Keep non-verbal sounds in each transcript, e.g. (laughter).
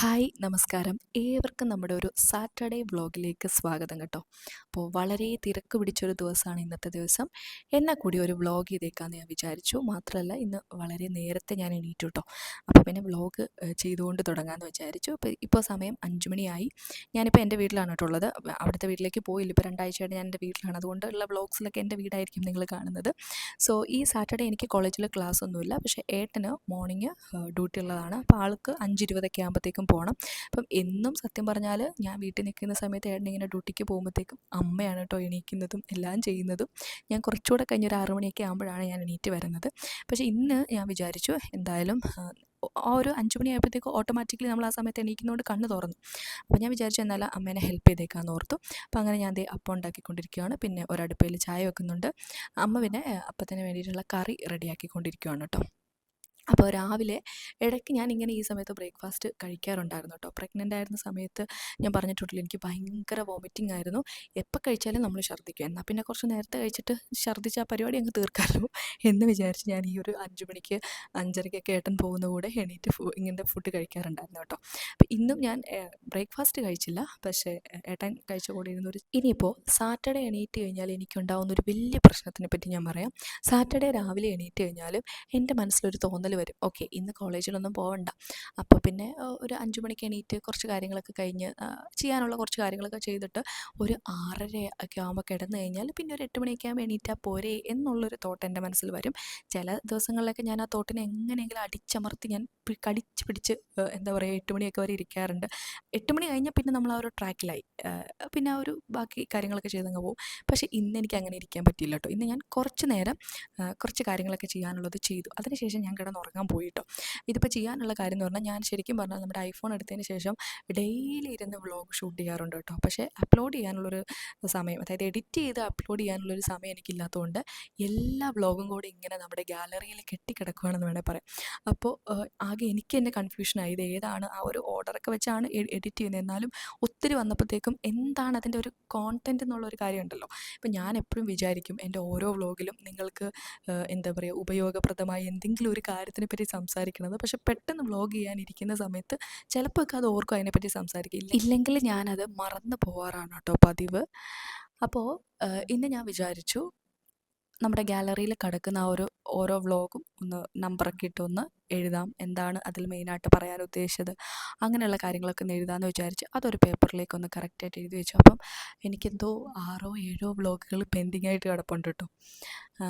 Hi നമസ്കാരം. ഏവർക്കും നമ്മുടെ ഒരു സാറ്റർഡേ വ്ളോഗിലേക്ക് സ്വാഗതം കേട്ടോ. അപ്പോൾ വളരെ തിരക്ക് പിടിച്ചൊരു ദിവസമാണ് ഇന്നത്തെ ദിവസം. എന്നാൽ കൂടി ഒരു വ്ളോഗ് ചെയ്തേക്കാമെന്ന് ഞാൻ വിചാരിച്ചു. മാത്രമല്ല ഇന്ന് വളരെ നേരത്തെ ഞാൻ എണീറ്റു കേട്ടോ. അപ്പോൾ പിന്നെ വ്ളോഗ് ചെയ്തുകൊണ്ട് തുടങ്ങാമെന്ന് വിചാരിച്ചു. അപ്പോൾ ഇപ്പോൾ സമയം അഞ്ച് മണിയായി ഞാനിപ്പോൾ എന്റെ വീട്ടിലാണ് കേട്ടോ ഉള്ളത്. അവിടുത്തെ വീട്ടിലേക്ക് പോയില്ല. ഇപ്പോൾ രണ്ടാഴ്ചയായിട്ട് ഞാൻ എന്റെ വീട്ടിലാണ്. അതുകൊണ്ടുള്ള വ്ളോഗ്സിലൊക്കെ എന്റെ വീടായിരിക്കും നിങ്ങൾ കാണുന്നത്. സോ ഈ സാറ്റർഡേ എനിക്ക് കോളേജിൽ ക്ലാസ് ഒന്നുമില്ല പക്ഷേ ഏട്ടന് മോർണിംഗ് ഡ്യൂട്ടി ഉള്ളതാണ്. അപ്പോൾ ആൾക്ക് അഞ്ച് ഇരുപതൊക്കെ ആകുമ്പോഴത്തേക്കും പോകണം അപ്പം എന്നും സത്യം പറഞ്ഞാൽ ഞാൻ വീട്ടിൽ നിൽക്കുന്ന സമയത്ത് ഏട്ടൻ ഇങ്ങനെ ഡ്യൂട്ടിക്ക് പോകുമ്പോഴത്തേക്കും അമ്മയാണ് കേട്ടോ എണീക്കുന്നതും എല്ലാം ചെയ്യുന്നതും. ഞാൻ കുറച്ചുകൂടെ കഴിഞ്ഞ ഒരു ആറ് മണിയൊക്കെ ആകുമ്പോഴാണ് ഞാൻ എണീറ്റ് വരുന്നത്. പക്ഷേ ഇന്ന് ഞാൻ വിചാരിച്ചു എന്തായാലും ആ, ഒരു അഞ്ച് മണിയായപ്പോഴത്തേക്ക് ഓട്ടോമാറ്റിക്കലി നമ്മൾ ആ സമയത്ത് എണീക്കുന്നതുകൊണ്ട് കണ്ണ് തുറന്നു. അപ്പോൾ ഞാൻ വിചാരിച്ചു എന്നാൽ അമ്മേനെ ഹെൽപ്പ് ചെയ്തേക്കാമെന്ന് ഓർത്തു. അപ്പോൾ അങ്ങനെ ഞാൻ ദേ അപ്പം ഉണ്ടാക്കിക്കൊണ്ടിരിക്കുകയാണ് പിന്നെ ഒരടുപ്പയിൽ ചായ വെക്കുന്നുണ്ട്. അമ്മ പിന്നെ അപ്പത്തിന് വേണ്ടിയിട്ടുള്ള കറി റെഡിയാക്കിക്കൊണ്ടിരിക്കുകയാണ് കേട്ടോ. അപ്പോൾ രാവിലെ ഇടയ്ക്ക് ഞാൻ ഇങ്ങനെ ഈ സമയത്ത് ബ്രേക്ക്ഫാസ്റ്റ് കഴിക്കാറുണ്ടായിരുന്നു കേട്ടോ പ്രഗ്നന്റ് ആയിരുന്ന സമയത്ത് ഞാൻ പറഞ്ഞിട്ടുണ്ടല്ലോ എനിക്ക് ഭയങ്കര വോമിറ്റിംഗ് ആയിരുന്നു. എപ്പോൾ കഴിച്ചാലും നമ്മൾ ഛർദ്ദിക്കും. എന്നാൽ പിന്നെ കുറച്ച് നേരത്തെ കഴിച്ചിട്ട് ഛർദ്ദിച്ച ആ പരിപാടി അങ്ങ് തീർക്കാമല്ലോ എന്ന് വിചാരിച്ച് ഞാൻ ഈ ഒരു അഞ്ച് മണിക്ക് അഞ്ചരയ്ക്കൊക്കെ ഏട്ടൻ പോകുന്ന കൂടെ എണീറ്റ് ഇങ്ങനത്തെ ഫുഡ് കഴിക്കാറുണ്ടായിരുന്നു കേട്ടോ അപ്പോൾ ഇന്നും ഞാൻ ബ്രേക്ക്ഫാസ്റ്റ് കഴിച്ചില്ല. പക്ഷേ ഏട്ടൻ കഴിച്ച കൂടെ ഇരുന്നൊരു ഇനിയിപ്പോൾ സാറ്റർഡേ എണീറ്റ് കഴിഞ്ഞാൽ എനിക്കുണ്ടാവുന്ന ഒരു വലിയ പ്രശ്നത്തിനെ പറ്റി ഞാൻ പറയാം. സാറ്റർഡേ രാവിലെ എണീറ്റ് കഴിഞ്ഞാലും എന്റെ മനസ്സിലൊരു തോന്നൽ വരും. ഓക്കെ ഇന്ന് കോളേജിലൊന്നും പോകണ്ട അപ്പോൾ പിന്നെ ഒരു അഞ്ച് മണിക്ക് എണീറ്റ് കുറച്ച് കാര്യങ്ങളൊക്കെ കഴിഞ്ഞ് ചെയ്യാനുള്ള കുറച്ച് കാര്യങ്ങളൊക്കെ ചെയ്തിട്ട് ഒരു ആറര ഒക്കെ ആകുമ്പോൾ കിടന്നു കഴിഞ്ഞാൽ പിന്നെ ഒരു എട്ട് മണിയൊക്കെ ആകുമ്പോൾ എണീറ്റാൽ പോരെ എന്നുള്ളൊരു തോട്ട് എന്റെ മനസ്സിൽ വരും. ചില ദിവസങ്ങളിലൊക്കെ ഞാൻ ആ തോട്ടിനെ എങ്ങനെയെങ്കിലും അടിച്ചമർത്തി ഞാൻ കടിച്ച് പിടിച്ച് എന്താ പറയുക എട്ട് മണിയൊക്കെ വരെ ഇരിക്കാറുണ്ട്. എട്ട് മണി കഴിഞ്ഞാൽ പിന്നെ നമ്മൾ ആ ഒരു ട്രാക്കിലായി പിന്നെ ആ ഒരു ബാക്കി കാര്യങ്ങളൊക്കെ ചെയ്തങ്ങ് പോകും പക്ഷേ ഇന്ന് എനിക്ക് അങ്ങനെ ഇരിക്കാൻ പറ്റിയില്ല കേട്ടോ ഇന്ന് ഞാൻ കുറച്ച് നേരം കുറച്ച് കാര്യങ്ങളൊക്കെ ചെയ്യാനുള്ളത് ചെയ്തു. അതിനുശേഷം ഞാൻ കിടന്ന് ഉറങ്ങാൻ പോയിട്ടോ. ഇതിപ്പോൾ ചെയ്യാനുള്ള കാര്യം എന്ന് പറഞ്ഞാൽ ഞാൻ ശരിക്കും പറഞ്ഞാൽ നമ്മുടെ ഐഫോൺ എടുത്തതിന് ശേഷം ഡെയിലി ഇരുന്ന് വ്ളോഗ് ഷൂട്ട് ചെയ്യാറുണ്ട് കേട്ടോ. പക്ഷേ അപ്ലോഡ് ചെയ്യാനുള്ളൊരു സമയം അതായത് എഡിറ്റ് ചെയ്ത് അപ്ലോഡ് ചെയ്യാനുള്ളൊരു സമയം എനിക്കില്ലാത്തതുകൊണ്ട് എല്ലാ വ്ളോഗും കൂടി ഇങ്ങനെ നമ്മുടെ ഗാലറിയിൽ കെട്ടിക്കിടക്കുകയാണെന്ന് വേണേൽ പറയാം. അപ്പോൾ ആകെ എനിക്ക് തന്നെ കൺഫ്യൂഷനായി ഇത് ഏതാണ് ആ ഒരു ഓർഡറൊക്കെ വെച്ചാണ് എഡിറ്റ് ചെയ്യുന്നത്? എന്നാലും ഒത്തിരി വന്നപ്പോഴത്തേക്കും എന്താണ് അതിന്റെ ഒരു കോണ്ടന്റ് എന്നുള്ള ഒരു കാര്യമുണ്ടല്ലോ ഇപ്പം ഞാൻ എപ്പോഴും വിചാരിക്കും എന്റെ ഓരോ വ്ളോഗിലും നിങ്ങൾക്ക് എന്താ പറയുക ഉപയോഗപ്രദമായ എന്തെങ്കിലും ഒരു കാര്യത്തിനെ പറ്റി സംസാരിക്കണത് പക്ഷെ പെട്ടെന്ന് വ്ളോഗ് ചെയ്യാനിരിക്കുന്ന സമയത്ത് ചിലപ്പോൾ ഒക്കെ അത് ഓർക്കും അതിനെപ്പറ്റി സംസാരിക്കില്ല ഇല്ലെങ്കിൽ ഞാനത് മറന്നു പോവാറാണ് കേട്ടോ പതിവ്. അപ്പോൾ ഇന്ന് ഞാൻ വിചാരിച്ചു നമ്മുടെ ഗാലറിയിൽ കിടക്കുന്ന ആ ഒരു ഓരോ വ്ളോഗും ഒന്ന് നമ്പറൊക്കെ ഇട്ട് ഒന്ന് എഴുതാം. എന്താണ് അതിൽ മെയിനായിട്ട് പറയാൻ ഉദ്ദേശിച്ചത്? അങ്ങനെയുള്ള കാര്യങ്ങളൊക്കെ ഒന്ന് എഴുതാമെന്ന് വിചാരിച്ച് അതൊരു പേപ്പറിലേക്ക് ഒന്ന് കറക്റ്റായിട്ട് എഴുതി വെച്ചു. അപ്പം എനിക്കെന്തോ ആറോ ഏഴോ ബ്ലോഗുകൾ പെൻഡിങ് ആയിട്ട് കിടപ്പുണ്ട് കേട്ടോ.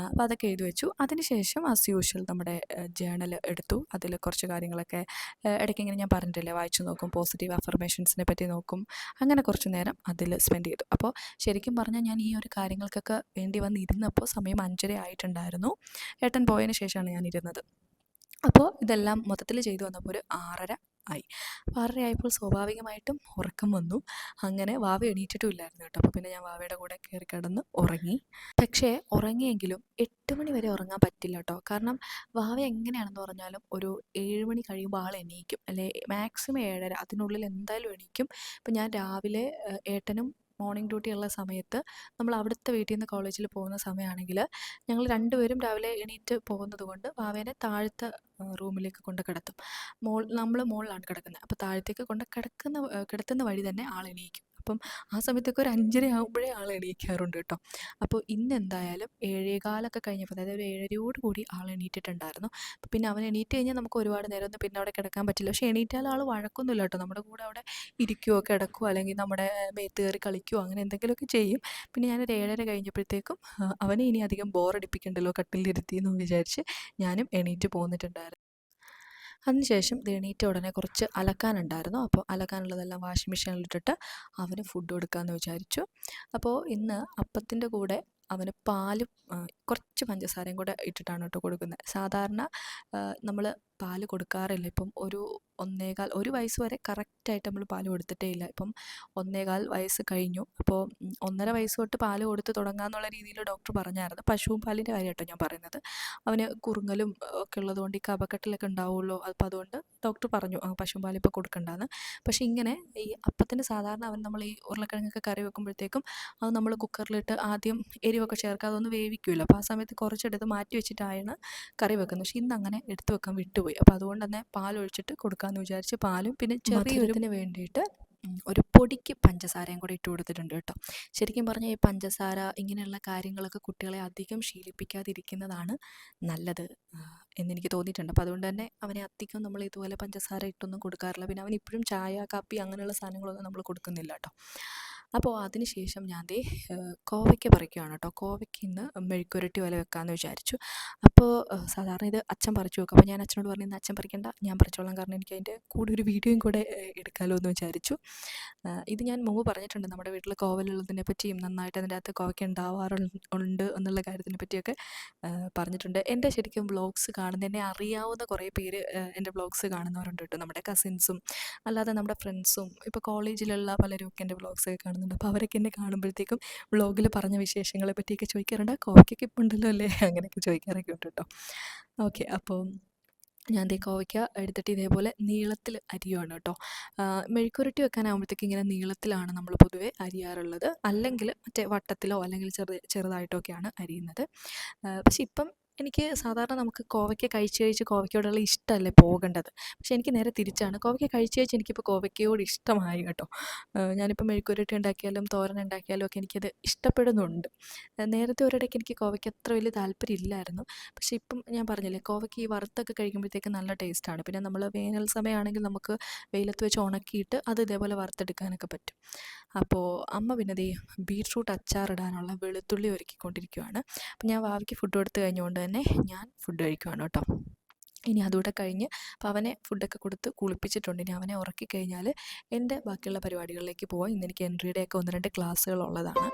അപ്പോൾ അതൊക്കെ എഴുതി വെച്ചു. അതിനുശേഷം ആസ് യൂഷ്വൽ നമ്മുടെ ജേണൽ എടുത്തു. അതിൽ കുറച്ച് കാര്യങ്ങളൊക്കെ ഇടയ്ക്ക് ഇങ്ങനെ ഞാൻ പറഞ്ഞിട്ടില്ലേ വായിച്ചു നോക്കും പോസിറ്റീവ് അഫർമേഷൻസിനെ പറ്റി നോക്കും അങ്ങനെ കുറച്ച് നേരം അതിൽ സ്പെൻഡ് ചെയ്തു. അപ്പോൾ ശരിക്കും പറഞ്ഞാൽ ഞാൻ ഈ ഒരു കാര്യങ്ങൾക്കൊക്കെ വേണ്ടി വന്നിരുന്നപ്പോൾ സമയം അഞ്ചര ആയിട്ടുണ്ടായിരുന്നു ഏട്ടൻ പോയതിന് ശേഷമാണ് ഞാൻ ഇരുന്നത്. അപ്പോൾ ഇതെല്ലാം മൊത്തത്തിൽ ചെയ്തു വന്നപ്പോൾ ഒരു ആറര ആയി. ആറര ആയപ്പോൾ സ്വാഭാവികമായിട്ടും ഉറക്കം വന്നു. അങ്ങനെ വാവ എണീറ്റിട്ടും ഇല്ലായിരുന്നു കേട്ടോ. അപ്പോൾ പിന്നെ ഞാൻ വാവയുടെ കൂടെ കയറി കിടന്ന് ഉറങ്ങി. പക്ഷേ ഉറങ്ങിയെങ്കിലും എട്ട് മണി വരെ ഉറങ്ങാൻ പറ്റില്ല കേട്ടോ. കാരണം വാവ എങ്ങനെയാണെന്ന് പറഞ്ഞാലും ഒരു ഏഴ് മണി കഴിയുമ്പോൾ ആൾ എണീക്കും. അല്ലെ മാക്സിമം ഏഴര അതിനുള്ളിൽ എന്തായാലും എണീക്കും. ഇപ്പം ഞാൻ രാവിലെ ഏട്ടനും മോർണിംഗ് ഡ്യൂട്ടി ഉള്ള സമയത്ത് നമ്മൾ അവിടുത്തെ വീട്ടിൽ നിന്ന് കോളേജിൽ പോകുന്ന സമയമാണെങ്കിൽ ഞങ്ങൾ രണ്ടുപേരും രാവിലെ എണീറ്റ് പോകുന്നത് കൊണ്ട് വാവേനെ താഴത്തെ റൂമിലേക്ക് കൊണ്ട് കിടത്തും. മോൾ നമ്മൾ മുകളിലാണ് കിടക്കുന്നത് അപ്പോൾ താഴത്തേക്ക് കൊണ്ട് കിടക്കുന്ന കിടത്തുന്ന വഴി തന്നെ ആൾ എണീക്കും. അപ്പം ആ സമയത്തൊക്കെ ഒരു അഞ്ചര ആകുമ്പോഴേ ആൾ എണീക്കാറുണ്ട് കേട്ടോ. അപ്പോൾ ഇന്ന് എന്തായാലും ഏഴേകാലൊക്കെ കഴിഞ്ഞപ്പോൾ അതായത് ഒരു ഏഴരയോട് കൂടി ആൾ എണീറ്റിട്ടുണ്ടായിരുന്നു. അപ്പോൾ പിന്നെ അവൻ എണീറ്റ് കഴിഞ്ഞാൽ നമുക്ക് ഒരുപാട് നേരം ഒന്നും പിന്നെ അവിടെ കിടക്കാൻ പറ്റില്ല. പക്ഷേ എണീറ്റാൽ ആൾ വഴക്കൊന്നുമില്ല കേട്ടോ. നമ്മുടെ കൂടെ അവിടെ ഇരിക്കുവോ കിടക്കുവോ അല്ലെങ്കിൽ നമ്മുടെ മേത്ത് കയറി കളിക്കുവോ അങ്ങനെ എന്തെങ്കിലുമൊക്കെ ചെയ്യും. പിന്നെ ഞാനൊരു ഏഴര കഴിഞ്ഞപ്പോഴത്തേക്കും അവനെ ഇനി അധികം ബോറടിപ്പിക്കണ്ടല്ലോ കട്ടിലിരുത്തി എന്ന് വിചാരിച്ച് ഞാനും എണീറ്റ് പോന്നിട്ടുണ്ടായിരുന്നു. അതിനുശേഷം എണീറ്റ ഉടനെ കുറച്ച് അലക്കാനുണ്ടായിരുന്നു. അപ്പോൾ അലക്കാനുള്ളതെല്ലാം വാഷിംഗ് മെഷീനിലിട്ടിട്ട് അവന് ഫുഡ് കൊടുക്കാമെന്ന് വിചാരിച്ചു. അപ്പോൾ ഇന്ന് അപ്പത്തിന്റെ കൂടെ അവന് പാലും കുറച്ച് പഞ്ചസാരയും കൂടെ ഇട്ടിട്ടാണ് കേട്ടോ കൊടുക്കുന്നത്. സാധാരണ നമ്മൾ പാൽ കൊടുക്കാറില്ല. ഇപ്പം ഒരു ഒന്നേകാൽ ഒരു വയസ്സ് വരെ കറക്റ്റായിട്ട് നമ്മൾ പാൽ കൊടുത്തിട്ടേ ഇല്ല. ഇപ്പം ഒന്നേകാൽ വയസ്സ് കഴിഞ്ഞു. അപ്പോൾ ഒന്നര വയസ്സ് തൊട്ട് പാൽ കൊടുത്ത് തുടങ്ങാമെന്നുള്ള രീതിയിൽ ഡോക്ടർ പറഞ്ഞായിരുന്നു. പശുവും പാലിന്റെ കാര്യമായിട്ടോ ഞാൻ പറയുന്നത്. അവന് കുറുങ്ങലും ഒക്കെ ഉള്ളതുകൊണ്ട് ഈ കപക്കെട്ടിലൊക്കെ ഉണ്ടാവുമല്ലോ അപ്പം അതുകൊണ്ട് ഡോക്ടർ പറഞ്ഞു ആ, പശുവും പാൽ ഇപ്പോൾ കൊടുക്കണ്ടെന്ന്. പക്ഷേ ഇങ്ങനെ ഈ അപ്പത്തിന് സാധാരണ അവൻ നമ്മൾ ഈ ഉരുളക്കിഴങ്ങൊക്കെ കറി വെക്കുമ്പോഴത്തേക്കും അത് നമ്മൾ കുക്കറിലിട്ട് ആദ്യം എരിവൊക്കെ ചേർക്കാതെ ഒന്ന് വേവിക്കുമല്ലോ അപ്പോൾ ആ സമയത്ത് കുറച്ചെടുത്ത് മാറ്റി വെച്ചിട്ടാണ് കറി വെക്കുന്നത്. പക്ഷേ ഇന്ന് അങ്ങനെ എടുത്ത് വെക്കാൻ വിട്ടുപോയി. പോയി. അപ്പോൾ അതുകൊണ്ട് തന്നെ പാലൊഴിച്ചിട്ട് കൊടുക്കാമെന്ന് വിചാരിച്ച് പാലും പിന്നെ ചെറിയതിന് വേണ്ടിയിട്ട് ഒരു പൊടിക്ക് പഞ്ചസാരയും കൂടി ഇട്ട് കൊടുത്തിട്ടുണ്ട് കേട്ടോ. ശരിക്കും പറഞ്ഞാൽ ഈ പഞ്ചസാര ഇങ്ങനെയുള്ള കാര്യങ്ങളൊക്കെ കുട്ടികളെ അധികം ശീലിപ്പിക്കാതിരിക്കുന്നതാണ് നല്ലത് എന്നെനിക്ക് തോന്നിയിട്ടുണ്ട്. അപ്പോൾ അതുകൊണ്ട് തന്നെ അവനെ അധികം നമ്മൾ ഇതുപോലെ പഞ്ചസാര ഇട്ടൊന്നും കൊടുക്കാറില്ല. പിന്നെ അവൻ ഇപ്പോഴും ചായ കാപ്പി അങ്ങനെയുള്ള സാധനങ്ങളൊന്നും നമ്മൾ കൊടുക്കുന്നില്ല കേട്ടോ. അപ്പോൾ അതിന് ശേഷം ഞാൻ ദേ കോവയ്ക്ക പറിക്കുകയാണ് കേട്ടോ. കോവയ്ക്ക് ഇന്ന് മെഴുക്കുരട്ടി പോലെ വെക്കാമെന്ന് വിചാരിച്ചു. അപ്പോൾ സാധാരണ ഇത് അച്ഛൻ പറിച്ചു വെക്കും. അപ്പോൾ ഞാൻ അച്ഛനോട് പറഞ്ഞു അച്ഛൻ പറിക്കണ്ട ഞാൻ പറിച്ചോളാം. കാരണം എനിക്ക് അതിന്റെ കൂടെ ഒരു വീഡിയോയും കൂടെ എടുക്കാമല്ലോ എന്ന് വിചാരിച്ചു. ഇത് ഞാൻ മുമ്പ് പറഞ്ഞിട്ടുണ്ട് നമ്മുടെ വീട്ടിൽ കോവലുള്ളതിനെ പറ്റിയും നന്നായിട്ട് അതിന്റെ അകത്ത് കോവയ്ക്ക ഉണ്ടാവാറുണ്ട് എന്നുള്ള കാര്യത്തിനെ പറ്റിയൊക്കെ പറഞ്ഞിട്ടുണ്ട്. എന്റെ ശരിക്കും വ്ളോഗ്സ് കാണുന്ന എന്നെ അറിയാവുന്ന കുറേ പേര് എന്റെ വ്ളോഗ്സ് കാണുന്നവരുണ്ട് കേട്ടോ. നമ്മുടെ കസിൻസും അല്ലാതെ നമ്മുടെ ഫ്രണ്ട്സും ഇപ്പോൾ കോളേജിലുള്ള പലരും ഒക്കെ എന്റെ വ്ളോഗ്സൊക്കെ കാണും കാണുന്നുണ്ട് അപ്പോൾ അവരൊക്കെ എന്നെ കാണുമ്പോഴത്തേക്കും വ്ളോഗിൽ പറഞ്ഞ വിശേഷങ്ങളെ പറ്റിയൊക്കെ ചോദിക്കാറുണ്ട്. കോവയ്ക്കൊക്കെ ഇപ്പോൾ ഉണ്ടല്ലോ അല്ലേ? (laughs) അങ്ങനെയൊക്കെ ചോദിക്കാറൊക്കെ ഉണ്ട് കേട്ടോ. ഓക്കെ അപ്പോൾ ഞാൻ ദേ കോവയ്ക്ക എടുത്തിട്ട് ഇതേപോലെ നീളത്തിൽ അരിയാണ് കേട്ടോ. മെഴുക്കുരുട്ടി വെക്കാനാകുമ്പോഴത്തേക്ക് ഇങ്ങനെ നീളത്തിലാണ് നമ്മൾ പൊതുവേ അരിയാറുള്ളത്. അല്ലെങ്കിൽ മറ്റേ വട്ടത്തിലോ അല്ലെങ്കിൽ ചെറു ചെറുതായിട്ടോ ഒക്കെയാണ് അരിയുന്നത് പക്ഷെ ഇപ്പം എനിക്ക് സാധാരണ നമുക്ക് കോവയ്ക്ക കഴിച്ച് കഴിച്ച് കോവയ്ക്കോടുള്ള ഇഷ്ടമല്ലേ പോകേണ്ടത്. പക്ഷേ എനിക്ക് നേരെ തിരിച്ചാണ്. കോവയ്ക്ക കഴിച്ച് കഴിച്ച് എനിക്കിപ്പോൾ കോവയ്ക്കയോട് ഇഷ്ടമായി കേട്ടോ. ഞാനിപ്പോൾ മെഴുക്കുരുട്ടി ഉണ്ടാക്കിയാലും തോരൻ ഉണ്ടാക്കിയാലും ഒക്കെ എനിക്കത് ഇഷ്ടപ്പെടുന്നുണ്ട്. നേരത്തെ ഒരിടയ്ക്ക് എനിക്ക് കോവയ്ക്ക് അത്ര വലിയ താല്പര്യം ഇല്ലായിരുന്നു പക്ഷേ ഇപ്പം ഞാൻ പറഞ്ഞില്ലേ കോവയ്ക്ക് ഈ വറുത്തൊക്കെ കഴിക്കുമ്പോഴത്തേക്ക് നല്ല ടേസ്റ്റാണ്. പിന്നെ നമ്മൾ വേനൽ സമയമാണെങ്കിൽ നമുക്ക് വെയിലത്ത് വെച്ച് ഉണക്കിയിട്ട് അത് ഇതേപോലെ വറുത്തെടുക്കാനൊക്കെ പറ്റും. അപ്പോൾ അമ്മ പിന്നെ ദേ ബീട്രൂട്ട് അച്ചാറിടാനുള്ള വെളുത്തുള്ളി ഒരുക്കിക്കൊണ്ടിരിക്കുകയാണ് അപ്പം ഞാൻ വാവയ്ക്ക് ഫുഡ് കൊടുത്ത് കഴിഞ്ഞുകൊണ്ട് തന്നെ ഞാൻ ഫുഡ് കഴിക്കുവാണ് കേട്ടോ. ഇനി അതുകൂടെ കഴിഞ്ഞ് അപ്പോൾ അവനെ ഫുഡൊക്കെ കൊടുത്ത് കുളിപ്പിച്ചിട്ടുണ്ട്. ഇനി അവനെ ഉറക്കി കഴിഞ്ഞാൽ എന്റെ ബാക്കിയുള്ള പരിപാടികളിലേക്ക് പോകാം ഇന്ന് എനിക്ക് എൻട്രിയുടെയൊക്കെ ഒന്ന് രണ്ട് ക്ലാസ്സുകൾ ഉള്ളതാണ്.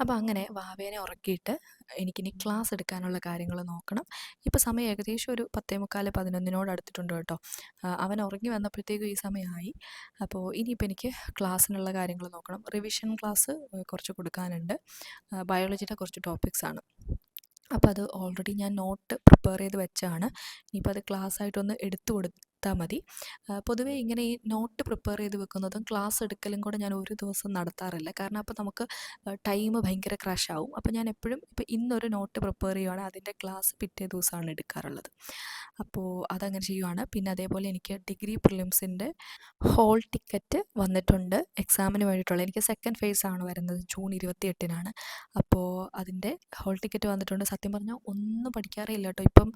അപ്പോൾ അങ്ങനെ വാവേനെ ഉറക്കിയിട്ട് എനിക്കിനി ക്ലാസ് എടുക്കാനുള്ള കാര്യങ്ങൾ നോക്കണം. ഇപ്പോൾ സമയം ഏകദേശം ഒരു പത്തേ മുക്കാൽ പതിനൊന്നിനോട് അടുത്തിട്ടുണ്ട് കേട്ടോ. അവൻ ഉറങ്ങി വന്നപ്പോഴത്തേക്കും ഈ സമയമായി. അപ്പോൾ ഇനിയിപ്പോൾ എനിക്ക് ക്ലാസ്സിനുള്ള കാര്യങ്ങൾ നോക്കണം. റിവിഷൻ ക്ലാസ് കുറച്ച് കൊടുക്കാനുണ്ട്. ബയോളജിയുടെ കുറച്ച് ടോപ്പിക്സാണ് അപ്പോൾ അത് ഓൾറെഡി ഞാൻ നോട്ട് പ്രിപ്പയർ ചെയ്ത് വെച്ചാണ്. ഇനിയിപ്പോൾ അത് ക്ലാസ്സായിട്ടൊന്ന് എടുത്തു എടുത്തു കൊടുത്താൽ മതി. പൊതുവേ ഇങ്ങനെ ഈ നോട്ട് പ്രിപ്പയർ ചെയ്ത് വെക്കുന്നതും ക്ലാസ് എടുക്കലും കൂടെ ഞാൻ ഒരു ദിവസം നടത്താറില്ല. കാരണം അപ്പോൾ നമുക്ക് ടൈം ഭയങ്കര ക്രാഷ് ആവും അപ്പോൾ ഞാൻ എപ്പോഴും ഇപ്പോൾ ഇന്നൊരു നോട്ട് പ്രിപ്പയർ ചെയ്യുവാണ് അതിന്റെ ക്ലാസ് പിറ്റേ ദിവസമാണ് എടുക്കാറുള്ളത്. അപ്പോൾ അതങ്ങനെ ചെയ്യുവാണ്. പിന്നെ അതേപോലെ എനിക്ക് ഡിഗ്രി പ്രിലിംസിന്റെ ഹോൾ ടിക്കറ്റ് വന്നിട്ടുണ്ട് എക്സാമിന് വേണ്ടിയിട്ടുള്ള. എനിക്ക് സെക്കൻഡ് ഫേസ് ആണ് വരുന്നത് ജൂൺ ഇരുപത്തി എട്ടിനാണ് അപ്പോൾ അതിന്റെ ഹോൾ ടിക്കറ്റ് വന്നിട്ടുണ്ട്. സത്യം പറഞ്ഞാൽ ഒന്നും പഠിക്കാറേ ഇല്ല കേട്ടോ. ഇപ്പം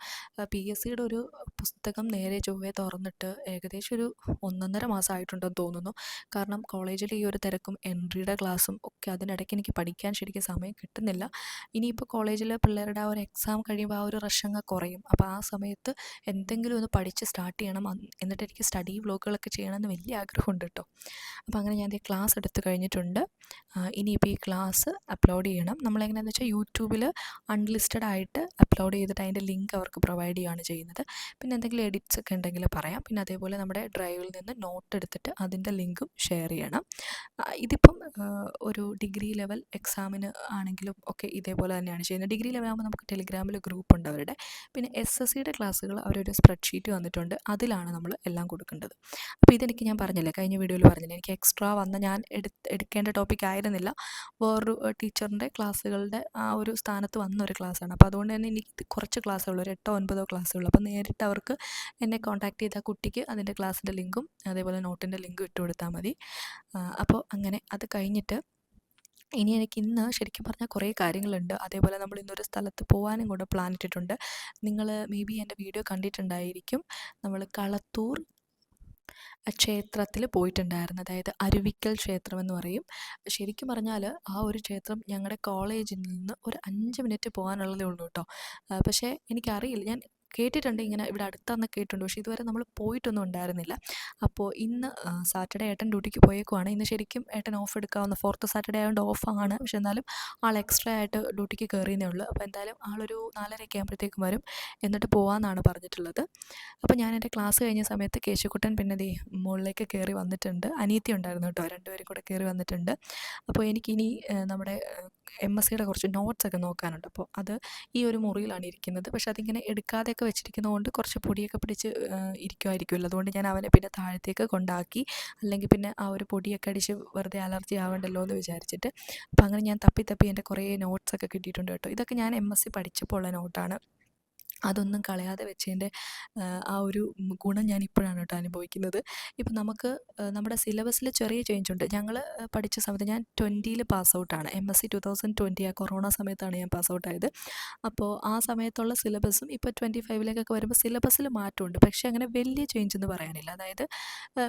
പി എസ് സിയുടെ ഒരു പുസ്തകം നേരെ ചൊവ്വേ തുറന്നിട്ട് ഏകദേശം ഒരു ഒന്നൊന്നര മാസമായിട്ടുണ്ടെന്ന് തോന്നുന്നു. കാരണം കോളേജിൽ ഈ ഒരു തിരക്കും എൻട്രിയുടെ ക്ലാസ്സും ഒക്കെ അതിനിടയ്ക്ക് എനിക്ക് പഠിക്കാൻ ശരിക്കും സമയം കിട്ടുന്നില്ല. ഇനിയിപ്പോൾ കോളേജിൽ പിള്ളേരുടെ ആ ഒരു എക്സാം കഴിയുമ്പോൾ ആ ഒരു റഷങ്ങ കുറയും. അപ്പോൾ ആ സമയത്ത് എന്തെങ്കിലും ഒന്ന് പഠിച്ച് സ്റ്റാർട്ട് ചെയ്യണം. എന്നിട്ട് എനിക്ക് സ്റ്റഡി വ്ലോഗുകളൊക്കെ ചെയ്യണമെന്ന് വലിയ ആഗ്രഹമുണ്ട് കേട്ടോ. അപ്പോൾ അങ്ങനെ ഞാൻ ഈ ക്ലാസ് എടുത്ത് കഴിഞ്ഞിട്ടുണ്ട്. ഇനിയിപ്പോൾ ഈ ക്ലാസ് അപ്ലോഡ് ചെയ്യണം. നമ്മളെങ്ങനെയാണെന്ന് വെച്ചാൽ യൂട്യൂബിൽ അൺലിസ്റ്റഡ് ആയിട്ട് അപ്ലോഡ് ചെയ്തിട്ട് അതിന്റെ ലിങ്ക് അവർക്ക് പ്രൊവൈഡ് ചെയ്യുകയാണ് ചെയ്യുന്നത്. പിന്നെ എന്തെങ്കിലും എഡിറ്റ്സ് ഒക്കെ ഉണ്ടെങ്കിൽ പറയാം. പിന്നെ അതേപോലെ നമ്മുടെ ഡ്രൈവിൽ നിന്ന് നോട്ട് എടുത്തിട്ട് അതിന്റെ ലിങ്കും ഷെയർ ചെയ്യണം. ഇതിപ്പം ഒരു ഡിഗ്രി ലെവൽ എക്സാമിന് ആണെങ്കിലും ഒക്കെ ഇതേപോലെ തന്നെയാണ് ചെയ്യുന്നത്. ഡിഗ്രി ലെവൽ ആകുമ്പോൾ നമുക്ക് ടെലിഗ്രാമിൽ ഗ്രൂപ്പ് ഉണ്ട് അവരുടെ. പിന്നെ എസ് എസ് സിയുടെ ക്ലാസ്സുകൾ അവരൊരു സ്പ്രെഡ്ഷീറ്റ് വന്നിട്ടുണ്ട്. അതിലാണ് നമ്മൾ എല്ലാം കൊടുക്കേണ്ടത്. അപ്പോൾ ഇതെനിക്ക് ഞാൻ പറഞ്ഞില്ലേ കഴിഞ്ഞ വീഡിയോയിൽ പറഞ്ഞില്ല എനിക്ക് എക്സ്ട്രാ വന്ന ഞാൻ എടുക്കേണ്ട ടോപ്പിക് ആയിരുന്നില്ല. വേറൊരു ടീച്ചറിന്റെ ക്ലാസ്സുകളുടെ ആ ഒരു സ്ഥാനത്ത് വന്ന ഒരു ക്ലാസ്സാണ് അപ്പോൾ അതുകൊണ്ട് തന്നെ എനിക്ക് കുറച്ച് ക്ലാസ്സുള്ളൂ ഒരു എട്ടോ ഒൻപതോ ക്ലാസ്സുള്ളൂ അപ്പോൾ നേരിട്ട് അവർക്ക് എന്നെ കോൺടാക്ട് ചെയ്ത കുട്ടിക്ക് അതിന്റെ ക്ലാസ്സിന്റെ ലിങ്കും അതേപോലെ നോട്ടിന്റെ ലിങ്കും ഇട്ട് കൊടുത്താൽ മതി. അപ്പോൾ അങ്ങനെ അത് കഴിഞ്ഞിട്ട് ഇനി എനിക്ക് ഇന്ന് ശരിക്കും പറഞ്ഞാൽ കുറേ കാര്യങ്ങളുണ്ട്. അതേപോലെ നമ്മൾ ഇന്നൊരു സ്ഥലത്ത് പോകാനും കൂടെ പ്ലാൻ ഇട്ടിട്ടുണ്ട്. നിങ്ങൾ മേ ബി എന്റെ വീഡിയോ കണ്ടിട്ടുണ്ടായിരിക്കും. നമ്മൾ കളത്തൂർ ക്ഷേത്രത്തിൽ പോയിട്ടുണ്ടായിരുന്നു. അതായത് അരുവിക്കൽ ക്ഷേത്രം എന്ന് പറയും. ശരിക്കും പറഞ്ഞാൽ ആ ഒരു ക്ഷേത്രം ഞങ്ങളുടെ കോളേജിൽ നിന്ന് ഒരു അഞ്ച് മിനിറ്റ് പോകാനുള്ളതേ ഉള്ളൂ കേട്ടോ. പക്ഷേ എനിക്കറിയില്ല. ഞാൻ കേട്ടിട്ടുണ്ട്. ഇങ്ങനെ ഇവിടെ അടുത്താന്ന് കേട്ടിട്ടുണ്ട്. പക്ഷേ ഇതുവരെ നമ്മൾ പോയിട്ടൊന്നും ഉണ്ടായിരുന്നില്ല. അപ്പോൾ ഇന്ന് സാറ്റർഡേ ഏട്ടൻ ഡ്യൂട്ടിക്ക് പോയേക്കുവാണ്. ഇന്ന് ശരിക്കും ഏട്ടൻ ഓഫ് എടുക്കാവുന്ന ഫോർത്ത് സാറ്റർഡേ ആയതുകൊണ്ട് ഓഫാണ് പക്ഷെ എന്നാലും ആൾ എക്സ്ട്രാ ആയിട്ട് ഡ്യൂട്ടിക്ക് കയറിയെന്നേ ഉള്ളൂ. അപ്പോൾ എന്തായാലും ആളൊരു നാലരയൊക്കെ ആകുമ്പോഴത്തേക്കും വരും. എന്നിട്ട് പോകാമെന്നാണ് പറഞ്ഞിട്ടുള്ളത്. അപ്പോൾ ഞാൻ എന്റെ ക്ലാസ് കഴിഞ്ഞ സമയത്ത് കേശുക്കുട്ടൻ പിന്നെ ദേ മുകളിലേക്ക് കയറി വന്നിട്ടുണ്ട്. അനിയത്തി ഉണ്ടായിരുന്നു കേട്ടോ. രണ്ടുപേരും കൂടെ കയറി വന്നിട്ടുണ്ട്. അപ്പോൾ എനിക്കിനി നമ്മുടെ എം എസ് സിയുടെ കുറച്ച് നോട്ട്സ് ഒക്കെ നോക്കാനുണ്ട്. അപ്പോൾ അത് ഈ ഒരു മുറിയിലാണ് ഇരിക്കുന്നത്. പക്ഷെ അതിങ്ങനെ എടുക്കാതെയൊക്കെ വെച്ചിരിക്കുന്നതുകൊണ്ട് കുറച്ച് പൊടിയൊക്കെ പിടിച്ച് ഇരിക്കുമായിരിക്കുമല്ലോ അതുകൊണ്ട് ഞാൻ അവനെ പിന്നെ താഴത്തേക്ക് കൊണ്ടാക്കി അല്ലെങ്കിൽ പിന്നെ ആ ഒരു പൊടിയൊക്കെ അടിച്ച് വെറുതെ അലർജി ആവണ്ടല്ലോ എന്ന് വിചാരിച്ചിട്ട് അപ്പോൾ അങ്ങനെ ഞാൻ തപ്പി തപ്പി എന്റെ കുറേ നോട്ട്സൊക്കെ കിട്ടിയിട്ടുണ്ട് കേട്ടോ. ഇതൊക്കെ ഞാൻ എം എസ് സി പഠിച്ചപ്പോൾ ഉള്ള നോട്ടാണ് അതൊന്നും കളയാതെ വെച്ചതിന്റെ ആ ഒരു ഗുണം ഞാൻ ഇപ്പോഴാണ് കേട്ടോ അനുഭവിക്കുന്നത്. ഇപ്പം നമുക്ക് നമ്മുടെ സിലബസിൽ ചെറിയ ചേഞ്ച് ഉണ്ട്. ഞങ്ങൾ പഠിച്ച സമയത്ത് ഞാൻ ട്വന്റിയിൽ pass ഔട്ടാണ് M S C two thousand twenty ആ കൊറോണ സമയത്താണ് ഞാൻ പാസ് ഔട്ടായത് അപ്പോൾ ആ സമയത്തുള്ള സിലബസും ഇപ്പോൾ ട്വന്റി ഫൈവിലേക്കൊക്കെ വരുമ്പോൾ സിലബസിൽ മാറ്റമുണ്ട്. പക്ഷേ അങ്ങനെ വലിയ ചേഞ്ച് എന്ന് പറയാനില്ല. അതായത്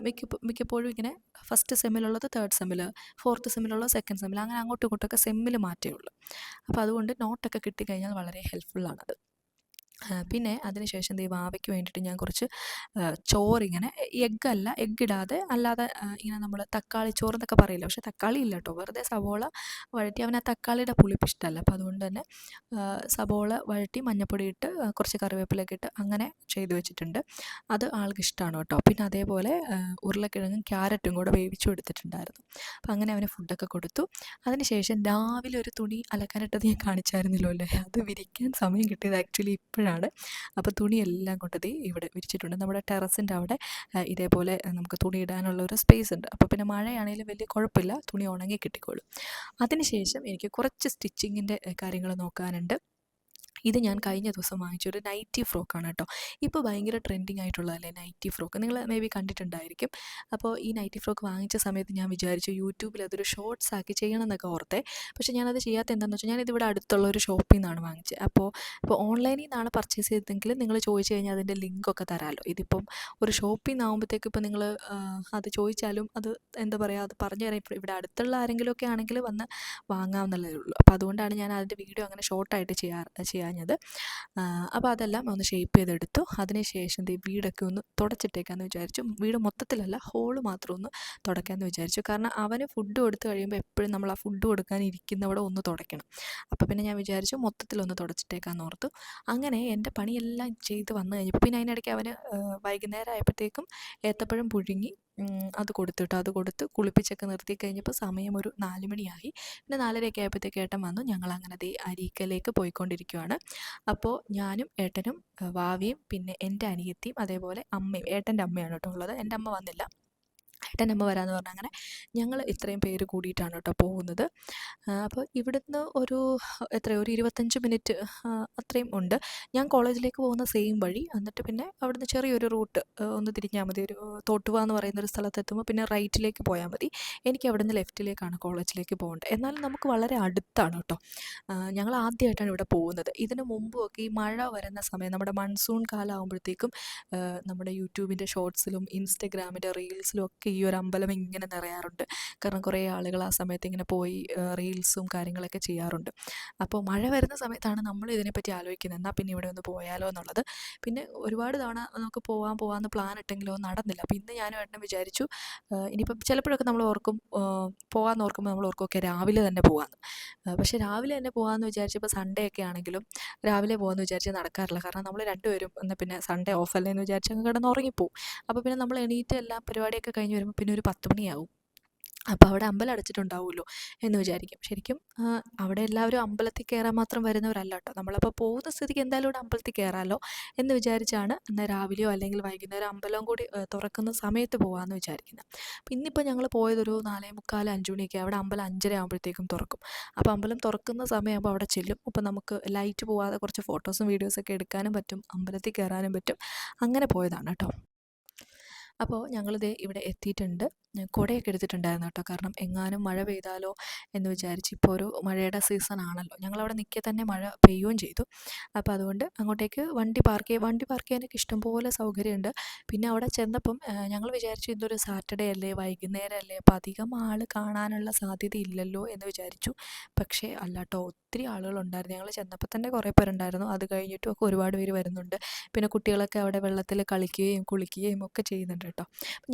മിക്ക മിക്കപ്പോഴും ഇങ്ങനെ ഫസ്റ്റ് സെമ്മിലുള്ളത് തേർഡ് സെമ്മിൽ ഫോർത്ത് സെമ്മിലുള്ള സെക്കൻഡ് സെമ്മിൽ അങ്ങനെ അങ്ങോട്ടും ഇങ്ങോട്ടൊക്കെ സെമ്മിൽ മാറ്റേ ഉള്ളൂ. അപ്പോൾ അതുകൊണ്ട് നോട്ടൊക്കെ കിട്ടിക്കഴിഞ്ഞാൽ വളരെ ഹെൽപ്ഫുള്ളാണത് പിന്നെ അതിന് ശേഷം ദേ വാവയ്ക്ക് വേണ്ടിയിട്ട് ഞാൻ കുറച്ച് ചോറിങ്ങനെ എഗ്ഗല്ല എഗ്ഗിടാതെ അല്ലാതെ ഇങ്ങനെ നമ്മൾ തക്കാളി ചോറ് എന്നൊക്കെ പറയില്ല? പക്ഷേ തക്കാളി ഇല്ല കേട്ടോ. വെറുതെ സവോള വഴറ്റി അവനാ തക്കാളിയുടെ പുളിപ്പ് ഇഷ്ടമല്ല അപ്പോൾ അതുകൊണ്ട് തന്നെ സവോള വഴറ്റി മഞ്ഞൾപ്പൊടി ഇട്ട് കുറച്ച് കറിവേപ്പിലൊക്കെ ഇട്ട് അങ്ങനെ ചെയ്തു വെച്ചിട്ടുണ്ട്. അത് ആൾക്ക് ഇഷ്ടമാണ് കേട്ടോ. പിന്നെ അതേപോലെ ഉരുളക്കിഴങ്ങും ക്യാരറ്റും കൂടെ വേവിച്ചു എടുത്തിട്ടുണ്ടായിരുന്നു. അപ്പോൾ അങ്ങനെ അവന് ഫുഡൊക്കെ കൊടുത്തു. അതിനുശേഷം രാവിലെ ഒരു തുണി അലക്കാനിട്ടത് ഞാൻ കാണിച്ചായിരുന്നല്ലോ അല്ലേ? അത് വിരിക്കാൻ സമയം കിട്ടിയത് ആക്ച്വലി ഇപ്പോഴാണ്. ആണ്. അപ്പോൾ തുണിയെല്ലാം കൊണ്ട് ഇവിടെ വിരിച്ചിട്ടുണ്ട്. നമ്മുടെ ടെറസിന്റെ അവിടെ ഇതേപോലെ നമുക്ക് തുണി ഇടാനുള്ള ഒരു സ്പേസ് ഉണ്ട്. അപ്പോൾ പിന്നെ മഴയാണെങ്കിലും വലിയ കുഴപ്പമില്ല തുണി ഉണങ്ങി കിട്ടിക്കോളും. അതിനുശേഷം എനിക്ക് കുറച്ച് സ്റ്റിച്ചിങ്ങിന്റെ കാര്യങ്ങൾ നോക്കാനുണ്ട്. ഇത് ഞാൻ കഴിഞ്ഞ ദിവസം വാങ്ങിച്ചൊരു നൈറ്റി ഫ്രോക്കാണ് കേട്ടോ. ഇപ്പോൾ ഭയങ്കര ട്രെൻഡിങ് ആയിട്ടുള്ളതല്ലേ നൈറ്റി ഫ്രോക്ക് നിങ്ങൾ മേ ബി കണ്ടിട്ടുണ്ടായിരിക്കും. അപ്പോൾ ഈ നൈറ്റി ഫ്രോക്ക് വാങ്ങിച്ച സമയത്ത് ഞാൻ വിചാരിച്ചു യൂട്യൂബിൽ അതൊരു ഷോർട്സ് ആക്കി ചെയ്യണം എന്നൊക്കെ ഓർത്തെ. പക്ഷേ ഞാനത് ചെയ്യാത്ത എന്താണെന്ന് വെച്ചാൽ ഞാൻ ഇതിവിടെ അടുത്തുള്ള ഒരു ഷോപ്പിൽ നിന്നാണ് വാങ്ങിച്ചത് അപ്പോൾ ഇപ്പോൾ ഓൺലൈനിൽ നിന്നാണ് പർച്ചേസ് ചെയ്തതെങ്കിൽ നിങ്ങൾ ചോദിച്ചു കഴിഞ്ഞാൽ അതിന്റെ ലിങ്കൊക്കെ തരാമല്ലോ ഇതിപ്പം ഒരു ഷോപ്പിൽ നിന്നാകുമ്പോഴത്തേക്ക് ഇപ്പോൾ നിങ്ങൾ അത് ചോദിച്ചാലും അത് എന്താ പറയുക അത് പറഞ്ഞു തരാം. ഇപ്പോൾ ഇവിടെ അടുത്തുള്ള ആരെങ്കിലുമൊക്കെ ആണെങ്കിൽ വന്ന് വാങ്ങാമെന്നുള്ളതേ ഉള്ളൂ. അപ്പോൾ അതുകൊണ്ടാണ് ഞാൻ അതിന്റെ വീഡിയോ അങ്ങനെ ഷോർട്ടായിട്ട് ചെയ്യാറ് ചെയ്യാൻ കളഞ്ഞത്. അപ്പോൾ അതെല്ലാം ഒന്ന് ഷേപ്പ് ചെയ്തെടുത്തു. അതിനുശേഷം ദേ വീടൊക്കെ ഒന്ന് തുടച്ചിട്ടേക്കാന്ന് വിചാരിച്ചു. വീട് മൊത്തത്തിലല്ല ഹോൾ മാത്രം ഒന്ന് തുടയ്ക്കാമെന്ന് വിചാരിച്ചു. കാരണം അവന് ഫുഡ് കൊടുത്തു കഴിയുമ്പോൾ എപ്പോഴും നമ്മൾ ആ ഫുഡ് കൊടുക്കാൻ ഇരിക്കുന്നവിടെ ഒന്ന് തുടയ്ക്കണം. അപ്പോൾ പിന്നെ ഞാൻ വിചാരിച്ചു മൊത്തത്തിലൊന്ന് തുടച്ചിട്ടേക്കാന്ന് ഓർത്തു. അങ്ങനെ എന്റെ പണിയെല്ലാം ചെയ്ത് വന്നു കഴിഞ്ഞപ്പോൾ പിന്നെ അതിനിടയ്ക്ക് അവന് വൈകുന്നേരം ആയപ്പോഴത്തേക്കും ഏത്തപ്പഴം പുഴുങ്ങി അത് കൊടുത്തിട്ട് അത് കൊടുത്ത് കുളിപ്പിച്ചൊക്കെ നിർത്തി കഴിഞ്ഞപ്പോൾ സമയം ഒരു നാല് മണിയായി. പിന്നെ നാലരയൊക്കെ ആയപ്പോഴത്തേക്ക് ഏട്ടൻ വന്നു. ഞങ്ങൾ അങ്ങനെ ദേ അരീക്കലേക്ക് പോയിക്കൊണ്ടിരിക്കുകയാണ് അപ്പോൾ ഞാനും ഏട്ടനും വാവിയും പിന്നെ എന്റെ അനിയത്തിയും അതേപോലെ അമ്മയും ഏട്ടന്റെ അമ്മയാണ് കേട്ടോ ഉള്ളത്. എന്റെ അമ്മ വന്നില്ല. ഏട്ടനമ്മ വരാമെന്ന് പറഞ്ഞാൽ അങ്ങനെ ഞങ്ങൾ ഇത്രയും പേര് കൂടിയിട്ടാണ് കേട്ടോ പോകുന്നത്. അപ്പോൾ ഇവിടുന്ന് ഒരു എത്ര ഒരു ഇരുപത്തഞ്ച് മിനിറ്റ് അത്രയും ഉണ്ട്. ഞാൻ കോളേജിലേക്ക് പോകുന്ന സെയിം വഴി. എന്നിട്ട് പിന്നെ അവിടുന്ന് ചെറിയൊരു റൂട്ട് ഒന്ന് തിരിഞ്ഞാൽ മതി. ഒരു തോട്ടുവ എന്ന് പറയുന്ന ഒരു സ്ഥലത്തെത്തുമ്പോൾ പിന്നെ റൈറ്റിലേക്ക് പോയാൽ മതി. എനിക്ക് അവിടുന്ന് ലെഫ്റ്റിലേക്കാണ് കോളേജിലേക്ക് പോകേണ്ടത്. എന്നാലും നമുക്ക് വളരെ അടുത്താണ് കേട്ടോ. ഞങ്ങൾ ആദ്യമായിട്ടാണ് ഇവിടെ പോകുന്നത്. ഇതിന് മുമ്പുമൊക്കെ ഈ മഴ വരുന്ന സമയം നമ്മുടെ മൺസൂൺ കാലമാകുമ്പോഴത്തേക്കും നമ്മുടെ യൂട്യൂബിന്റെ ഷോർട്സിലും ഇൻസ്റ്റഗ്രാമിന്റെ റീൽസിലും ഒക്കെ ഈ ഒരു അമ്പലം ഇങ്ങനെ നിറയാറുണ്ട്. കാരണം കുറേ ആളുകൾ ആ സമയത്ത് ഇങ്ങനെ പോയി റീൽസും കാര്യങ്ങളൊക്കെ ചെയ്യാറുണ്ട്. അപ്പോൾ മഴ വരുന്ന സമയത്താണ് നമ്മൾ ഇതിനെപ്പറ്റി ആലോചിക്കുന്നത്. എന്നാൽ പിന്നെ ഇവിടെ ഒന്ന് പോയാലോ എന്നുള്ളത്. പിന്നെ ഒരുപാട് തവണ നമുക്ക് പോകാൻ പോകാമെന്ന് പ്ലാൻ ഇട്ടെങ്കിലോ നടന്നില്ല. അപ്പോൾ ഇന്ന് ഞാനും ഏട്ടനും വിചാരിച്ചു ഇനിയിപ്പം ചിലപ്പോഴൊക്കെ നമ്മൾ ഓർക്കും പോകാമെന്ന് ഓർക്കുമ്പോൾ നമ്മൾ ഓർക്കും ഒക്കെ രാവിലെ തന്നെ പോകാമെന്ന് പക്ഷേ രാവിലെ തന്നെ പോകാമെന്ന് വിചാരിച്ചപ്പോൾ സൺഡേ ഒക്കെ ആണെങ്കിലും രാവിലെ പോകാമെന്ന് വിചാരിച്ച് നടക്കാറില്ല. കാരണം നമ്മൾ രണ്ടുപേരും എന്നാൽ പിന്നെ സൺഡേ ഓഫ് അല്ലേ എന്ന് വിചാരിച്ച് അങ്ങ് കിടന്ന് ഉറങ്ങിപ്പോവും. അപ്പോൾ പിന്നെ നമ്മൾ എണീറ്റ് എല്ലാം പരിപാടിയൊക്കെ കഴിഞ്ഞ് വരുമ്പോൾ പിന്നെ ഒരു പത്ത് മണിയാവും. അപ്പോൾ അവിടെ അമ്പലം അടച്ചിട്ടുണ്ടാവുമല്ലോ എന്ന് വിചാരിക്കും. ശരിക്കും അവിടെ എല്ലാവരും അമ്പലത്തിൽ കയറാൻ മാത്രം വരുന്നവരല്ല കേട്ടോ. നമ്മളപ്പോൾ പോകുന്ന സ്ഥിതിക്ക് എന്തായാലും ഇവിടെ അമ്പലത്തിൽ കയറാമല്ലോ എന്ന് വിചാരിച്ചാണ് എന്നാൽ രാവിലെയോ അല്ലെങ്കിൽ വൈകുന്നേരം അമ്പലം കൂടി തുറക്കുന്ന സമയത്ത് പോകാമെന്ന് വിചാരിക്കുന്നത് അപ്പോൾ ഇന്നിപ്പോൾ ഞങ്ങൾ പോയതൊരു നാലേ മുക്കാൽ അഞ്ച് മണിയൊക്കെ അവിടെ അമ്പലം അഞ്ചര ആകുമ്പോഴത്തേക്കും തുറക്കും. അപ്പോൾ അമ്പലം തുറക്കുന്ന സമയമാകുമ്പോൾ അവിടെ ചെല്ലും. അപ്പോൾ നമുക്ക് ലൈറ്റ് പോവാതെ കുറച്ച് ഫോട്ടോസും വീഡിയോസൊക്കെ എടുക്കാനും പറ്റും അമ്പലത്തിൽ കയറാനും പറ്റും. അങ്ങനെ പോയതാണ് കേട്ടോ. അപ്പോൾ ഞങ്ങളിത് ഇവിടെ എത്തിയിട്ടുണ്ട്. കുടയൊക്കെ എടുത്തിട്ടുണ്ടായിരുന്നു കേട്ടോ. കാരണം എങ്ങാനും മഴ പെയ്താലോ എന്ന് വിചാരിച്ച് ഇപ്പോൾ ഒരു മഴയുടെ സീസൺ ആണല്ലോ. ഞങ്ങളവിടെ നിൽക്കെ തന്നെ മഴ പെയ്യുകയും ചെയ്തു. അപ്പോൾ അതുകൊണ്ട് അങ്ങോട്ടേക്ക് വണ്ടി പാർക്ക് ചെയ്യുക വണ്ടി പാർക്ക് ചെയ്യാനൊക്കെ ഇഷ്ടംപോലെ സൗകര്യമുണ്ട്. പിന്നെ അവിടെ ചെന്നപ്പം ഞങ്ങൾ വിചാരിച്ചു ഇതൊരു സാറ്റർഡേ അല്ലേ വൈകുന്നേരം അല്ലേ അപ്പോൾ അധികം ആൾ കാണാനുള്ള സാധ്യത ഇല്ലല്ലോ എന്ന് വിചാരിച്ചു. പക്ഷേ അല്ല കേട്ടോ ഒത്തിരി ആളുകളുണ്ടായിരുന്നു ഞങ്ങൾ ചെന്നപ്പോൾ തന്നെ കുറേ പേരുണ്ടായിരുന്നു അത് കഴിഞ്ഞിട്ടും ഒക്കെ ഒരുപാട് പേര് വരുന്നുണ്ട്. പിന്നെ കുട്ടികളൊക്കെ അവിടെ വെള്ളത്തിൽ കളിക്കുകയും കുളിക്കുകയും ഒക്കെ ചെയ്യുന്നുണ്ട് കേട്ടോ.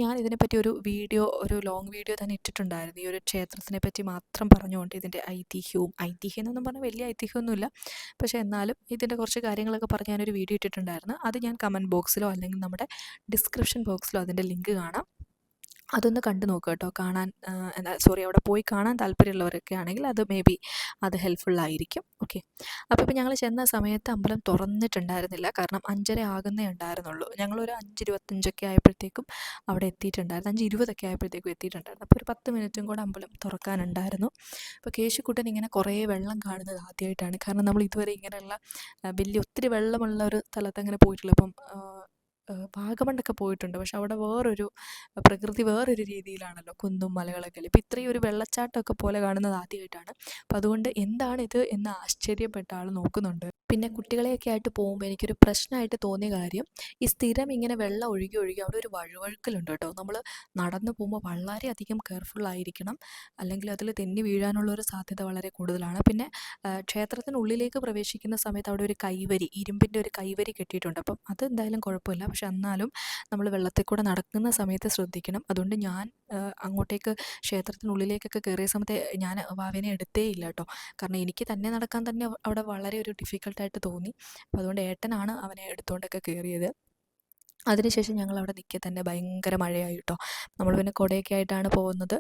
ഞാൻ ഇതിനെപ്പറ്റി ഒരു വീഡിയോ ഒരു ലോങ് വീഡിയോ തന്നെ ഇട്ടിട്ടുണ്ടായിരുന്നു. ഈ ഒരു ക്ഷേത്രത്തിനെ പറ്റി മാത്രം പറഞ്ഞുകൊണ്ട് ഇതിന്റെ ഐതിഹ്യവും ഐതിഹ്യം എന്നൊന്നും പറഞ്ഞാൽ വലിയ ഐതിഹ്യമൊന്നുമില്ല. പക്ഷേ എന്നാലും ഇതിന്റെ കുറച്ച് കാര്യങ്ങളൊക്കെ പറഞ്ഞ് ഞാനൊരു വീഡിയോ ഇട്ടിട്ടുണ്ടായിരുന്നു. അത് ഞാൻ കമന്റ് ബോക്സിലോ അല്ലെങ്കിൽ നമ്മുടെ ഡിസ്ക്രിപ്ഷൻ ബോക്സിലോ അതിന്റെ ലിങ്ക് കാണാം. അതൊന്ന് കണ്ടു നോക്കുക കേട്ടോ. കാണാൻ എന്താ സോറി അവിടെ പോയി കാണാൻ താല്പര്യമുള്ളവരൊക്കെ ആണെങ്കിൽ അത് മേ ബി അത് ഹെൽപ്ഫുള്ളായിരിക്കും ഓക്കെ അപ്പോൾ ഇപ്പോൾ ഞങ്ങൾ ചെന്ന സമയത്ത് അമ്പലം തുറന്നിട്ടുണ്ടായിരുന്നില്ല. കാരണം അഞ്ചര ആകുന്നേ ഉണ്ടായിരുന്നുള്ളൂ. ഞങ്ങളൊരു അഞ്ച് ഇരുപത്തഞ്ചൊക്കെ ആയപ്പോഴത്തേക്കും അവിടെ എത്തിയിട്ടുണ്ടായിരുന്നു. അഞ്ച് ഇരുപതൊക്കെ ആയപ്പോഴത്തേക്കും എത്തിയിട്ടുണ്ടായിരുന്നു. അപ്പോൾ ഒരു പത്ത് മിനിറ്റും കൂടെ അമ്പലം തുറക്കാനുണ്ടായിരുന്നു. അപ്പോൾ കേശുക്കുട്ടൻ ഇങ്ങനെ കുറേ വെള്ളം കാണുന്നത് ആദ്യമായിട്ടാണ് കാരണം നമ്മൾ ഇതുവരെ ഇങ്ങനെയുള്ള വലിയ ഒത്തിരി വെള്ളമുള്ള ഒരു സ്ഥലത്ത് അങ്ങനെ പോയിട്ടില്ല. ഇപ്പം വാഗമണ്ണൊക്കെ പോയിട്ടുണ്ട്. പക്ഷെ അവിടെ വേറൊരു പ്രകൃതി വേറൊരു രീതിയിലാണല്ലോ കുന്നും മലകളൊക്കെ അല്ലേ? ഇപ്പം ഇത്രയും ഒരു വെള്ളച്ചാട്ടമൊക്കെ പോലെ കാണുന്നത് ആദ്യമായിട്ടാണ്. അപ്പം അതുകൊണ്ട് എന്താണിത് എന്ന് ആശ്ചര്യപ്പെട്ട ആൾ നോക്കുന്നുണ്ട്. പിന്നെ കുട്ടികളെയൊക്കെ ആയിട്ട് പോകുമ്പോൾ എനിക്കൊരു പ്രശ്നമായിട്ട് തോന്നിയ കാര്യം ഈ സ്ഥിരം ഇങ്ങനെ വെള്ളം ഒഴുകി ഒഴുകി അവിടെ ഒരു വഴുവഴുക്കലുണ്ട് കേട്ടോ. നമ്മൾ നടന്നു പോകുമ്പോൾ വളരെയധികം ആയിരിക്കണം. അല്ലെങ്കിൽ അതിൽ തെന്നി വീഴാനുള്ള ഒരു സാധ്യത വളരെ കൂടുതലാണ്. പിന്നെ ക്ഷേത്രത്തിനുള്ളിലേക്ക് പ്രവേശിക്കുന്ന സമയത്ത് അവിടെ ഒരു കൈവരി ഇരുമ്പിന്റെ ഒരു കൈവരി കെട്ടിയിട്ടുണ്ട്. അപ്പം അത് എന്തായാലും കുഴപ്പമില്ല. പക്ഷെ എന്നാലും നമ്മൾ വെള്ളത്തിൽ കൂടെ നടക്കുന്ന സമയത്ത് ശ്രദ്ധിക്കണം. അതുകൊണ്ട് ഞാൻ അങ്ങോട്ടേക്ക് ക്ഷേത്രത്തിനുള്ളിലേക്കൊക്കെ കയറിയ സമയത്ത് ഞാൻ വാവേനെ എടുത്തേ ഇല്ല കേട്ടോ. കാരണം എനിക്ക് തന്നെ നടക്കാൻ തന്നെ അവിടെ വളരെ ഒരു ഡിഫിക്കൽട്ടായിട്ട് തോന്നി. അപ്പോൾ അതുകൊണ്ട് ഏട്ടനാണ് അവനെ എടുത്തുകൊണ്ടൊക്കെ കയറിയത് അതിനുശേഷം ഞങ്ങൾ അവിടെ നിൽക്കെ തന്നെ ഭയങ്കര മഴയായി കേട്ടോ നമ്മൾ പിന്നെ കുടയൊക്കെ ആയിട്ടാണ് പോകുന്നത്.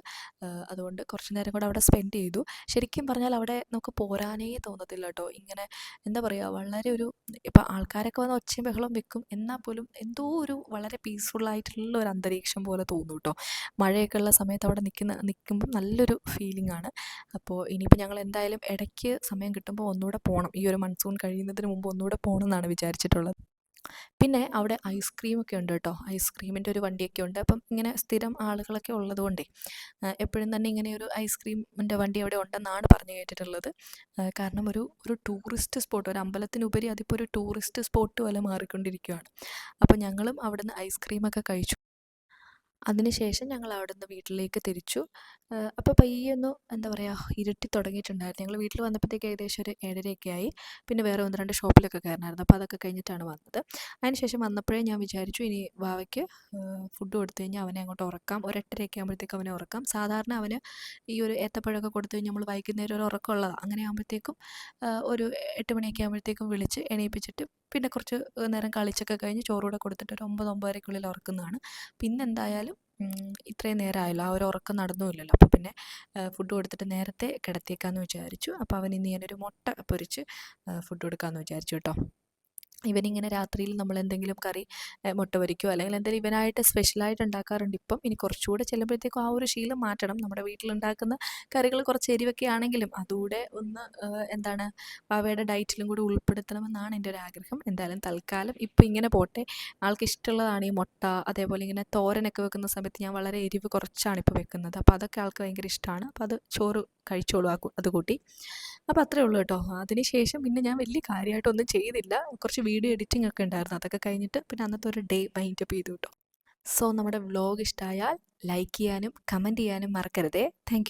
അതുകൊണ്ട് കുറച്ച് നേരം കൂടെ അവിടെ സ്പെൻഡ് ചെയ്തു. ശരിക്കും പറഞ്ഞാൽ അവിടെ നമുക്ക് പോരാനേ തോന്നത്തില്ല കേട്ടോ ഇങ്ങനെ എന്താ പറയുക വളരെ ഒരു ഇപ്പം ആൾക്കാരൊക്കെ വന്ന് ഒച്ചയും ബഹളം വെക്കും. എന്നാൽ പോലും എന്തോ ഒരു വളരെ പീസ്ഫുള്ളായിട്ടുള്ള ഒരു അന്തരീക്ഷം പോലെ തോന്നും കേട്ടോ മഴയൊക്കെ ഉള്ള സമയത്ത് അവിടെ നിൽക്കുന്ന നിൽക്കുമ്പോൾ നല്ലൊരു ഫീലിംഗ് ആണ്. അപ്പോൾ ഇനിയിപ്പോൾ ഞങ്ങൾ എന്തായാലും ഇടയ്ക്ക് സമയം കിട്ടുമ്പോൾ ഒന്നുകൂടെ പോകണം. ഈ ഒരു മൺസൂൺ കഴിയുന്നതിന് മുമ്പ് ഒന്നുകൂടെ പോകണം എന്നാണ് വിചാരിച്ചിട്ടുള്ളത്. പിന്നെ അവിടെ ഐസ്ക്രീമൊക്കെ ഉണ്ട് കേട്ടോ. ഐസ്ക്രീമിന്റെ ഒരു വണ്ടിയൊക്കെ ഉണ്ട്. അപ്പം ഇങ്ങനെ സ്ഥിരം ആളുകളൊക്കെ ഉള്ളത് കൊണ്ടേ എപ്പോഴും തന്നെ ഇങ്ങനെ ഒരു ഐസ്ക്രീമിന്റെ വണ്ടി അവിടെ ഉണ്ടെന്നാണ് പറഞ്ഞു കേട്ടിട്ടുള്ളത്. കാരണം ഒരു ഒരു ടൂറിസ്റ്റ് സ്പോട്ട് ഒരു അമ്പലത്തിനുപരി അതിപ്പോൾ ഒരു ടൂറിസ്റ്റ് സ്പോട്ട് പോലെ മാറിക്കൊണ്ടിരിക്കുകയാണ് അപ്പോൾ ഞങ്ങളും അവിടുന്ന് ഐസ്ക്രീമൊക്കെ കഴിച്ചു. അതിനുശേഷം ഞങ്ങൾ അവിടെ നിന്ന് വീട്ടിലേക്ക് തിരിച്ചു. അപ്പോൾ പയ്യെ ഒന്ന് എന്താ പറയുക ഇരുട്ടി തുടങ്ങിയിട്ടുണ്ടായിരുന്നു. ഞങ്ങൾ വീട്ടിൽ വന്നപ്പോഴത്തേക്ക് ഏകദേശം ഒരു ഏഴരയൊക്കെ ആയി. പിന്നെ വേറെ ഒന്ന് രണ്ട് ഷോപ്പിലൊക്കെ കയറണമായിരുന്നു അപ്പോൾ അതൊക്കെ കഴിഞ്ഞിട്ടാണ് വന്നത്. അതിനുശേഷം വന്നപ്പോഴേ ഞാൻ വിചാരിച്ചു ഇനി വാവയ്ക്ക് ഫുഡ് കൊടുത്തു കഴിഞ്ഞാൽ അവനെ അങ്ങോട്ട് ഉറക്കാം. ഒരു എട്ടരയൊക്കെ ആകുമ്പോഴത്തേക്ക് അവനെ ഉറക്കാം. സാധാരണ അവന് ഈ ഒരു ഏത്തപ്പഴമൊക്കെ കൊടുത്തു കഴിഞ്ഞാൽ നമ്മൾ വൈകുന്നേരം ഒരു ഉറക്കമുള്ളതാണ് അങ്ങനെ ആകുമ്പോഴത്തേക്കും ഒരു എട്ട് മണിയൊക്കെ ആകുമ്പോഴത്തേക്കും വിളിച്ച് എണീപ്പിച്ചിട്ട് പിന്നെ കുറച്ച് നേരം കളിച്ചൊക്കെ കഴിഞ്ഞ് ചോറൂടെ കൊടുത്തിട്ട് ഒരു ഒമ്പത് ഒമ്പതരക്കുള്ളിൽ ഉറക്കുന്നതാണ്. പിന്നെ എന്തായാലും ഇത്രയും നേരമായല്ലോ ആ ഒരു ഉറക്കം നടന്നുമില്ലല്ലോ അപ്പോൾ പിന്നെ ഫുഡ് കൊടുത്തിട്ട് നേരത്തെ കിടത്തിയേക്കാമെന്ന് വിചാരിച്ചു. അപ്പോൾ അവൻ ഇന്ന് ഞാനൊരു മുട്ട പൊരിച്ച് ഫുഡ് കൊടുക്കാമെന്ന് വിചാരിച്ചു കേട്ടോ. ഇവനിങ്ങനെ രാത്രിയിൽ നമ്മൾ എന്തെങ്കിലും കറി മുട്ട പൊരിക്കുകയോ അല്ലെങ്കിൽ എന്തെങ്കിലും ഇവനായിട്ട് സ്പെഷ്യലായിട്ട് ഉണ്ടാക്കാറുണ്ട്. ഇപ്പം ഇനി കുറച്ചുകൂടെ ചെല്ലുമ്പോഴത്തേക്കും ആ ഒരു ശീലം മാറ്റണം. നമ്മുടെ വീട്ടിലുണ്ടാക്കുന്ന കറികൾ കുറച്ച് എരിവൊക്കെ ആണെങ്കിലും അതുകൂടെ ഒന്ന് എന്താണ് പാവയുടെ ഡയറ്റിലും കൂടി ഉൾപ്പെടുത്തണമെന്നാണ് എന്റെ ഒരു ആഗ്രഹം. എന്തായാലും തൽക്കാലം ഇപ്പം ഇങ്ങനെ പോട്ടെ. ആൾക്ക് ഇഷ്ടമുള്ളതാണ് ഈ മുട്ട അതേപോലെ ഇങ്ങനെ തോരനൊക്കെ വെക്കുന്ന സമയത്ത് ഞാൻ വളരെ എരിവ് കുറച്ചാണ് ഇപ്പോൾ വെക്കുന്നത്. അപ്പോൾ അതൊക്കെ ആൾക്ക് ഭയങ്കര ഇഷ്ടമാണ്. അപ്പോൾ അത് ചോറ് കഴിച്ചോളൂ ആ അതുകൂട്ടി അപ്പോൾ അത്രേ ഉള്ളൂ കേട്ടോ. അതിനുശേഷം പിന്നെ ഞാൻ വലിയ കാര്യമായിട്ടൊന്നും ചെയ്തില്ല. കുറച്ച് വീഡിയോ എഡിറ്റിംഗ് ഒക്കെ ഉണ്ടായിരുന്നു. അതൊക്കെ കഴിഞ്ഞിട്ട് പിന്നെ അന്നത്തെ ഒരു ഡേ മൈൻഡ് അപ്പ് ചെയ്തു കേട്ടോ സോ നമ്മുടെ വ്ലോഗ് ഇഷ്ടമായാൽ ലൈക്ക് ചെയ്യാനും കമന്റ് ചെയ്യാനും മറക്കരുതേ. താങ്ക്